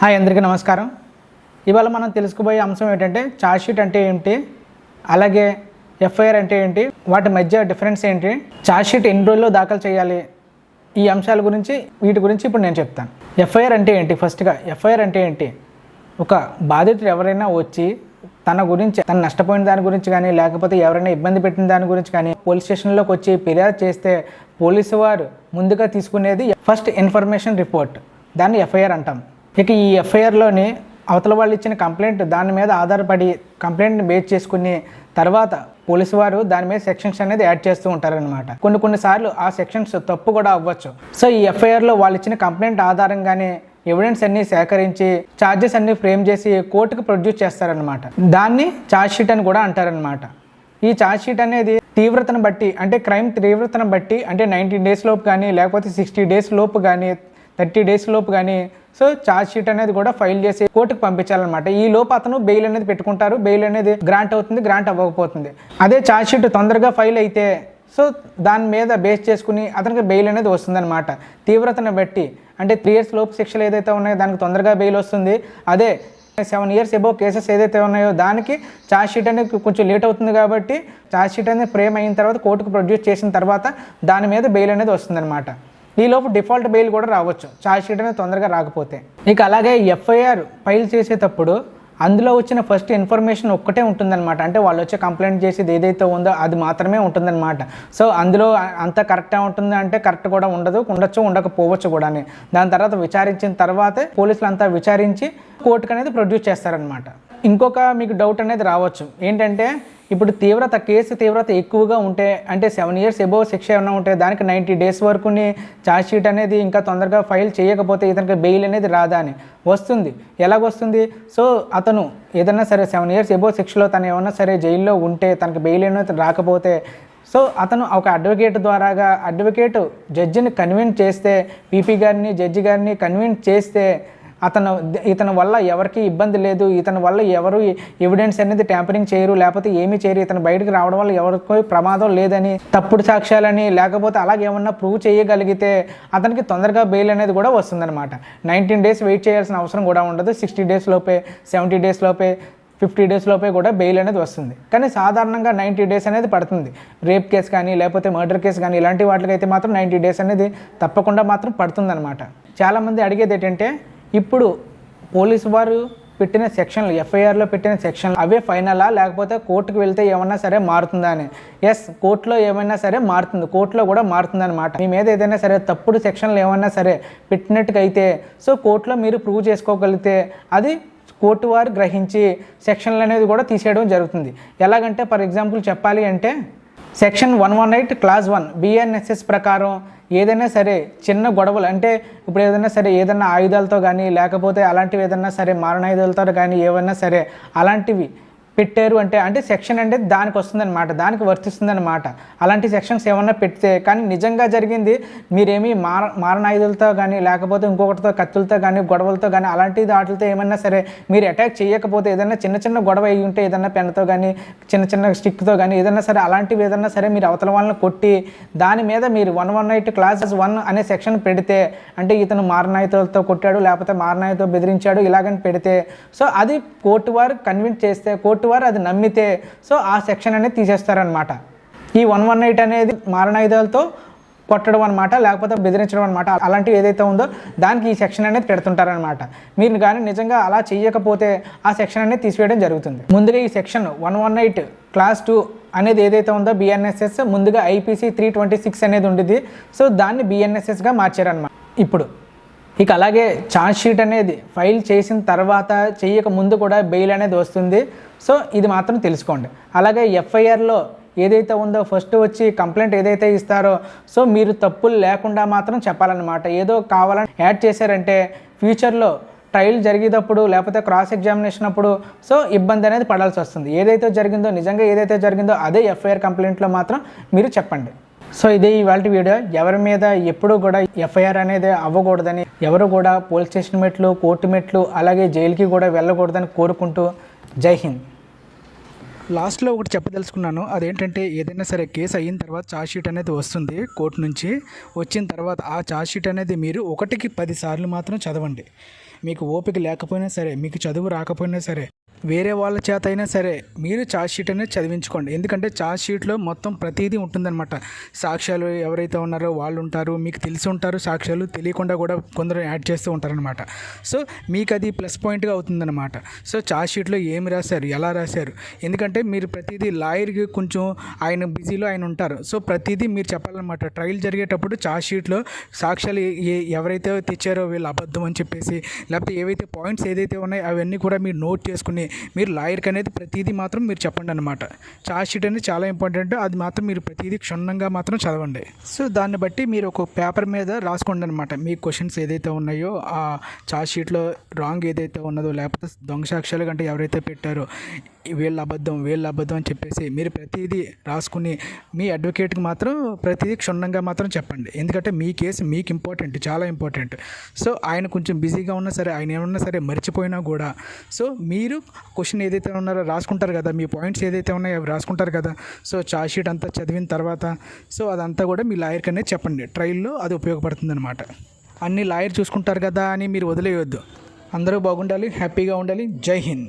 Hi అందరికీ నమస్కారం. ఇవాళ మనం తెలుసుకోబోయే అంశం ఏంటంటే ఛార్జ్ షీట్ అంటే ఏంటి అలాగే ఎఫ్ఐఆర్ అంటే ఏంటి వాటి మధ్య డిఫరెన్స్ ఏంటి ఛార్జ్ షీట్ ఎన్ని రోజుల్లో దాఖలు చేయాలి ఈ అంశాల గురించి వీటి గురించి ఇప్పుడు నేను చెప్తాను. ఎఫ్ఐఆర్ అంటే ఏంటి? ఫస్ట్గా ఎఫ్ఐఆర్ అంటే ఏంటి? ఒక బాధితుడు ఎవరైనా వచ్చి తన గురించి తను నష్టపోయిన దాని గురించి కానీ లేకపోతే ఎవరైనా ఇబ్బంది పెట్టిన దాని గురించి కానీ పోలీస్ స్టేషన్లోకి వచ్చి ఫిర్యాదు చేస్తే పోలీసు వారు ముందుగా తీసుకునేది ఫస్ట్ ఇన్ఫర్మేషన్ రిపోర్ట్ దాన్ని ఎఫ్ఐఆర్ అంటాం. ఇక ఈ ఎఫ్ఐఆర్లోని అవతల వాళ్ళు ఇచ్చిన కంప్లైంట్ దాని మీద ఆధారపడి కంప్లైంట్ని బేస్ చేసుకుని తర్వాత పోలీసు వారు దాని మీద సెక్షన్స్ అనేది యాడ్ చేస్తూ ఉంటారనమాట కొన్ని కొన్నిసార్లు ఆ సెక్షన్స్ తప్పు కూడా అవ్వచ్చు. సో ఈ ఎఫ్ఐఆర్లో వాళ్ళు ఇచ్చిన కంప్లైంట్ ఆధారంగానే ఎవిడెన్స్ అన్ని సేకరించి ఛార్జెస్ అన్ని ఫ్రేమ్ చేసి కోర్టుకు ప్రొడ్యూస్ చేస్తారనమాట దాన్ని ఛార్జ్ షీట్ అని కూడా అంటారనమాట ఈ ఛార్జ్ షీట్ అనేది తీవ్రతను బట్టి అంటే క్రైమ్ తీవ్రతను బట్టి అంటే నైంటీ డేస్ లోపు కానీ లేకపోతే సిక్స్టీ డేస్ లోపు కానీ థర్టీ డేస్ లోపు కానీ సో ఛార్జ్ షీట్ అనేది కూడా ఫైల్ చేసి కోర్టుకు పంపించాలన్నమాట. ఈ లోపు అతను బెయిల్ అనేది పెట్టుకుంటారు. బెయిల్ అనేది గ్రాంట్ అవుతుంది గ్రాంట్ అవ్వకపోతుంది. అదే ఛార్జ్ షీట్ తొందరగా ఫైల్ అయితే సో దాని మీద బేస్ చేసుకుని అతనికి బెయిల్ అనేది వస్తుందన్నమాట. తీవ్రతను బట్టి. అంటే త్రీ ఇయర్స్ లోపు శిక్షలు ఏదైతే ఉన్నాయో దానికి తొందరగా బెయిల్ వస్తుంది. అదే సెవెన్ ఇయర్స్ ఎబో కేసెస్ ఏదైతే ఉన్నాయో దానికి ఛార్జ్ షీట్ అనేది కొంచెం లేట్ అవుతుంది కాబట్టి ఛార్జ్ షీట్ అనేది ఫ్రేమ్ అయిన తర్వాత కోర్టుకు ప్రొడ్యూస్ చేసిన తర్వాత దాని మీద బెయిల్ అనేది వస్తుందన్నమాట. ఈలోపు డిఫాల్ట్ బెయిల్ కూడా రావచ్చు. ఛార్జ్ షీట్ అనేది తొందరగా రాకపోతే. ఇక అలాగే ఎఫ్ఐఆర్ ఫైల్ చేసేటప్పుడు అందులో వచ్చిన ఫస్ట్ ఇన్ఫర్మేషన్ ఒక్కటే ఉంటుందన్నమాట. అంటే వాళ్ళు వచ్చి కంప్లైంట్ చేసేది ఏదైతే ఉందో అది మాత్రమే ఉంటుందన్నమాట. సో అందులో అంత కరెక్ట్గా ఉంటుంది అంటే కరెక్ట్ కూడా ఉండదు ఉండొచ్చు ఉండకపోవచ్చు కూడా దాని తర్వాత విచారించిన తర్వాతే పోలీసులు అంతా విచారించి కోర్టుకు అనేది ప్రొడ్యూస్ చేస్తారనమాట ఇంకొక మీకు డౌట్ అనేది రావచ్చు. ఏంటంటే ఇప్పుడు తీవ్రత కేసు తీవ్రత ఎక్కువగా ఉంటే అంటే సెవెన్ ఇయర్స్ ఎబోవ్ శిక్ష ఏమైనా ఉంటే దానికి నైంటీ డేస్ వరకుని ఛార్జ్ షీట్ అనేది ఇంకా తొందరగా ఫైల్ చేయకపోతే ఇతనికి బెయిల్ అనేది రాదా అని. వస్తుంది. ఎలాగొస్తుంది సో అతను ఏదైనా సరే సెవెన్ ఇయర్స్ ఎబోవ్ శిక్షలో తను ఏమన్నా సరే జైల్లో ఉంటే తనకి బెయిల్ అనేది రాకపోతే సో అతను ఒక అడ్వకేట్ ద్వారాగా అడ్వకేట్ జడ్జిని కన్విన్స్ చేస్తే పీపీ గారిని జడ్జి గారిని కన్విన్స్ చేస్తే అతను ఇతని వల్ల ఎవరికి ఇబ్బంది లేదు ఇతని వల్ల ఎవరు ఎవిడెన్స్ అనేది ట్యాంపరింగ్ చేయరు లేకపోతే ఏమీ చేయరు ఇతను బయటకు రావడం వల్ల ఎవరికి ప్రమాదం లేదని తప్పుడు సాక్ష్యాలని లేకపోతే అలాగేమన్నా ప్రూవ్ చేయగలిగితే అతనికి తొందరగా బెయిల్ అనేది కూడా వస్తుందన్నమాట. నైన్టీన్ డేస్ వెయిట్ చేయాల్సిన అవసరం కూడా ఉండదు సిక్స్టీ డేస్ లోపే సెవెంటీ డేస్ లోపే ఫిఫ్టీ డేస్ లోపే కూడా బెయిల్ అనేది వస్తుంది. కానీ సాధారణంగా నైంటీ డేస్ అనేది పడుతుంది. రేప్ కేసు కానీ లేకపోతే మర్డర్ కేసు కానీ ఇలాంటి వాటికైతే మాత్రం నైంటీ డేస్ అనేది తప్పకుండా మాత్రం పడుతుందన్నమాట. చాలామంది అడిగేది ఏంటంటే ఇప్పుడు పోలీసు వారు పెట్టిన సెక్షన్లు ఎఫ్ఐఆర్లో పెట్టిన సెక్షన్లు అవే ఫైనలా? లేకపోతే కోర్టుకు వెళ్తే ఏమన్నా సరే మారుతుందా అని? ఎస్ కోర్టులో ఏమైనా సరే మారుతుంది. కోర్టులో కూడా మారుతుంది అనమాట మీ మీద ఏదైనా సరే తప్పుడు సెక్షన్లు ఏమైనా సరే పెట్టినట్టుగా అయితే సో కోర్టులో మీరు ప్రూవ్ చేసుకోగలిగితే అది కోర్టు వారు గ్రహించి సెక్షన్లు అనేది కూడా తీసేయడం జరుగుతుంది. ఎలాగంటే ఫర్ ఎగ్జాంపుల్ చెప్పాలి అంటే section one one eight clause one BNSS ప్రకారం ఏదైనా సరే చిన్న గొడవలు అంటే ఇప్పుడు ఏదైనా సరే ఏదైనా ఆయుధాలతో కానీ లేకపోతే అలాంటివి ఏదైనా సరే మారణాయుధాలతో కానీ ఏవైనా సరే అలాంటివి పెట్టారు అంటే అంటే సెక్షన్ అంటే దానికి వస్తుందన్నమాట దానికి వర్తిస్తుందన్నమాట. అలాంటి సెక్షన్స్ ఏమన్నా పెడితే కానీ నిజంగా జరిగింది మీరేమీ మార మారణాయుధులతో కానీ లేకపోతే ఇంకొకటితో కత్తులతో కానీ గొడవలతో కానీ అలాంటి వాటితో ఏమన్నా సరే మీరు అటాక్ చేయకపోతే ఏదైనా చిన్న చిన్న గొడవ అయ్యి ఉంటే ఏదైనా పెన్తో కానీ చిన్న చిన్న స్టిక్తో కానీ ఏదైనా సరే అలాంటివి ఏదైనా సరే మీరు అవతల వాళ్ళని కొట్టి దాని మీద మీరు one one eight clauses one అనే సెక్షన్ పెడితే అంటే ఇతను మారణాయుధాలతో కొట్టాడు లేకపోతే మారణాయుతో బెదిరించాడు ఇలాగని పెడితే సో అది కోర్టు వారు కన్విన్స్ చేస్తే కోర్టు వారు అది నమ్మితే సో ఆ సెక్షన్ అనేది తీసేస్తారనమాట ఈ వన్ వన్ ఎయిట్ అనేది మారణాయుధాలతో కొట్టడం అనమాట లేకపోతే బెదిరించడం అనమాట అలాంటివి ఏదైతే ఉందో దానికి ఈ సెక్షన్ అనేది పెడుతుంటారనమాట మీరు కానీ నిజంగా అలా చేయకపోతే ఆ సెక్షన్ అనేది తీసివేయడం జరుగుతుంది. ముందుగా ఈ section one one eight clause two అనేది ఏదైతే ఉందో బిఎన్ఎస్ఎస్ ముందుగా ఐపీసీ త్రీ ట్వంటీ సిక్స్ అనేది ఉండేది సో దాన్ని బిఎన్ఎస్ఎస్గా మార్చారనమాట ఇప్పుడు ఇక అలాగే ఛార్జ్ షీట్ అనేది ఫైల్ చేసిన తర్వాత చేయక ముందు కూడా బెయిల్ అనేది వస్తుంది. సో ఇది మాత్రం తెలుసుకోండి. అలాగే ఎఫ్ఐఆర్లో ఏదైతే ఉందో ఫస్ట్ వచ్చి కంప్లైంట్ ఏదైతే ఇస్తారో సో మీరు తప్పులు లేకుండా మాత్రం చెప్పాలన్నమాట. ఏదో కావాలని యాడ్ చేశారంటే ఫ్యూచర్లో ట్రయల్ జరిగేటప్పుడు లేకపోతే క్రాస్ ఎగ్జామినేషన్ అప్పుడు సో ఇబ్బంది అనేది పడాల్సి వస్తుంది. ఏదైతే జరిగిందో నిజంగా ఏదైతే జరిగిందో అదే ఎఫ్ఐఆర్ కంప్లైంట్లో మాత్రం మీరు చెప్పండి. సో ఇదే ఇవాళ వీడియో. ఎవరి మీద ఎప్పుడూ కూడా ఎఫ్ఐఆర్ అనేది అవ్వకూడదని ఎవరు కూడా పోలీస్ స్టేషన్ మెట్లు కోర్టు మెట్లు అలాగే జైలుకి కూడా వెళ్ళకూడదని కోరుకుంటూ జై హింద్. లాస్ట్లో ఒకటి చెప్పదలుచుకున్నాను. అదేంటంటే ఏదైనా సరే కేసు అయిన తర్వాత ఛార్జ్ షీట్ అనేది వస్తుంది కోర్టు నుంచి. వచ్చిన తర్వాత ఆ ఛార్జ్ షీట్ అనేది మీరు ఒకటికి పది సార్లు మాత్రం చదవండి. మీకు ఓపిక లేకపోయినా సరే మీకు చదువు రాకపోయినా సరే వేరే వాళ్ళ చేత అయినా సరే మీరు ఛార్జ్ షీట్ అనేది చదివించుకోండి. ఎందుకంటే ఛార్జ్ షీట్లో మొత్తం ప్రతిదీ ఉంటుందన్నమాట. సాక్ష్యాలు ఎవరైతే ఉన్నారో వాళ్ళు ఉంటారు మీకు తెలిసి ఉంటారు సాక్ష్యాలు తెలియకుండా కూడా కొందరు యాడ్ చేస్తూ ఉంటారనమాట సో మీకు అది ప్లస్ పాయింట్గా అవుతుందన్నమాట. సో ఛార్జ్ షీట్లో ఏమి రాశారు ఎలా రాశారు? ఎందుకంటే మీరు ప్రతిదీ లాయర్కి కొంచెం ఆయన బిజీలో ఆయన ఉంటారు. సో ప్రతిదీ మీరు చెప్పాలన్నమాట. ట్రయల్ జరిగేటప్పుడు ఛార్జ్ షీట్లో సాక్ష్యాలు ఏ- ఏ ఎవరైతే తెచ్చారో వీళ్ళు అబద్ధం అని చెప్పేసి లేకపోతే ఏవైతే పాయింట్స్ ఏదైతే ఉన్నాయో అవన్నీ కూడా మీరు నోట్ చేసుకుని మీరు లాయర్కి అనేది ప్రతిదీ మాత్రం మీరు చెప్పండి అనమాట ఛార్జ్ షీట్ అనేది చాలా ఇంపార్టెంట్. అది మాత్రం మీరు ప్రతిదీ క్షుణ్ణంగా మాత్రం చదవండి. సో దాన్ని బట్టి మీరు ఒక పేపర్ మీద రాసుకోండి అనమాట మీ క్వశ్చన్స్ ఏదైతే ఉన్నాయో ఆ ఛార్జ్ షీట్లో రాంగ్ ఏదైతే ఉన్నదో లేకపోతే దొంగ సాక్ష్యాలు కంటే ఎవరైతే పెట్టారో వీళ్ళ అబద్ధం వీళ్ళ అబద్ధం అని చెప్పేసి మీరు ప్రతిదీ రాసుకుని మీ అడ్వకేట్కి మాత్రం ప్రతిదీ క్షుణ్ణంగా మాత్రం చెప్పండి. ఎందుకంటే మీ కేసు మీకు ఇంపార్టెంట్ చాలా ఇంపార్టెంట్. సో ఆయన కొంచెం బిజీగా ఉన్నా సరే ఆయన ఏమన్నా సరే మర్చిపోయినా కూడా సో మీరు క్వశ్చన్ ఏదైతే ఉన్నారో రాసుకుంటారు కదా మీ పాయింట్స్ ఏదైతే ఉన్నాయో అవి రాసుకుంటారు కదా. సో చార్జ్ షీట్ అంతా చదివిన తర్వాత సో అదంతా కూడా మీ లాయర్కి అనేది చెప్పండి. ట్రయల్లో అది ఉపయోగపడుతుంది అనమాట అన్ని లాయర్ చూసుకుంటారు కదా అని మీరు వదిలేయొద్దు. అందరూ బాగుండాలి హ్యాపీగా ఉండాలి. జై హింద్.